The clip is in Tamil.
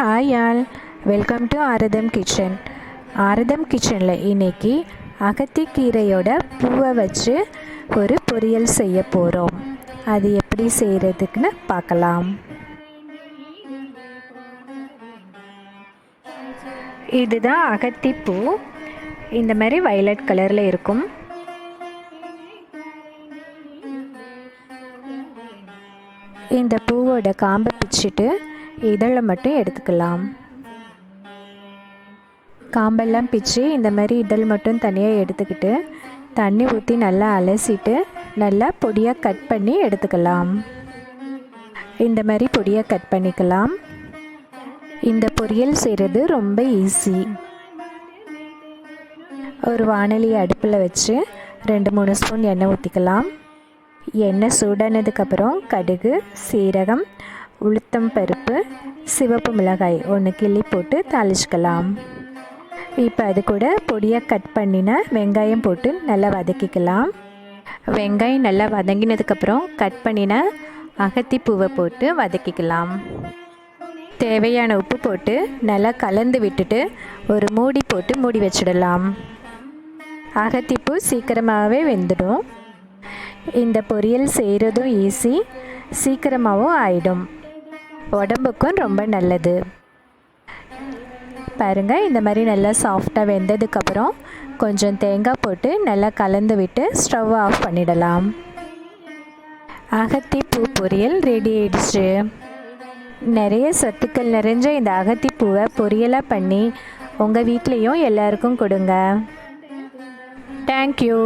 Hi all welcome to Aaratham kitchen Aaratham கிச்சனில் இன்னைக்கு அகத்திக்கீரையோட பூவை வச்சு ஒரு பொரியல் செய்ய போகிறோம் அது எப்படி செய்கிறதுக்குன்னு பார்க்கலாம். இதுதான் அகத்திப்பூ. இந்த மாதிரி வயலட் கலரில் இருக்கும். இந்த பூவோட காம்பை பிச்சுட்டு இதழை மட்டும் எடுத்துக்கலாம். காம்பெல்லாம் பிச்சு இந்த மாதிரி இதழ் மட்டும் தனியாக எடுத்துக்கிட்டு தண்ணி ஊற்றி நல்லா அலசிட்டு நல்லா பொடியாக கட் பண்ணி எடுத்துக்கலாம். இந்த மாதிரி பொடியாக கட் பண்ணிக்கலாம். இந்த பொரியல் செய்கிறது ரொம்ப ஈஸி. ஒரு வானொலி அடுப்பில் வச்சு ரெண்டு மூணு ஸ்பூன் எண்ணெய் ஊற்றிக்கலாம் எண்ணெய் சூடானதுக்கப்புறம் கடுகு சீரகம் உளுத்தம் பருப்பு சிவப்பு மிளகாய் ஒன்று கிள்ளி போட்டு தாளிச்சிக்கலாம். இப்போ அது கூட பொடியாக கட் பண்ணின வெங்காயம் போட்டு நல்லா வதக்கிக்கலாம். வெங்காயம் நல்லா வதங்கினதுக்கப்புறம் கட் பண்ணின அகத்திப்பூவை போட்டு வதக்கிக்கலாம். தேவையான உப்பு போட்டு நல்லா கலந்து விட்டுட்டு ஒரு மூடி போட்டு மூடி வச்சிடலாம். அகத்திப்பூ சீக்கிரமாகவே வெந்துடும். இந்த பொரியல் செய்கிறதும் ஈஸி சீக்கிரமாகவும் ஆயிடும். உடம்புக்கும் ரொம்ப நல்லது. பாருங்கள் இந்த மாதிரி நல்லா சாஃப்டாக வெந்ததுக்கப்புறம் கொஞ்சம் தேங்காய் போட்டு நல்லா கலந்து விட்டு ஸ்டவ் ஆஃப் பண்ணிடலாம். அகத்திப்பூ பொரியல் ரெடி ஆயிடுச்சு. நிறைய சத்துக்கள் நிறைஞ்ச இந்த அகத்திப்பூவை பொரியலாக பண்ணி உங்கள் வீட்லேயும் எல்லாருக்கும் கொடுங்க. தேங்க்யூ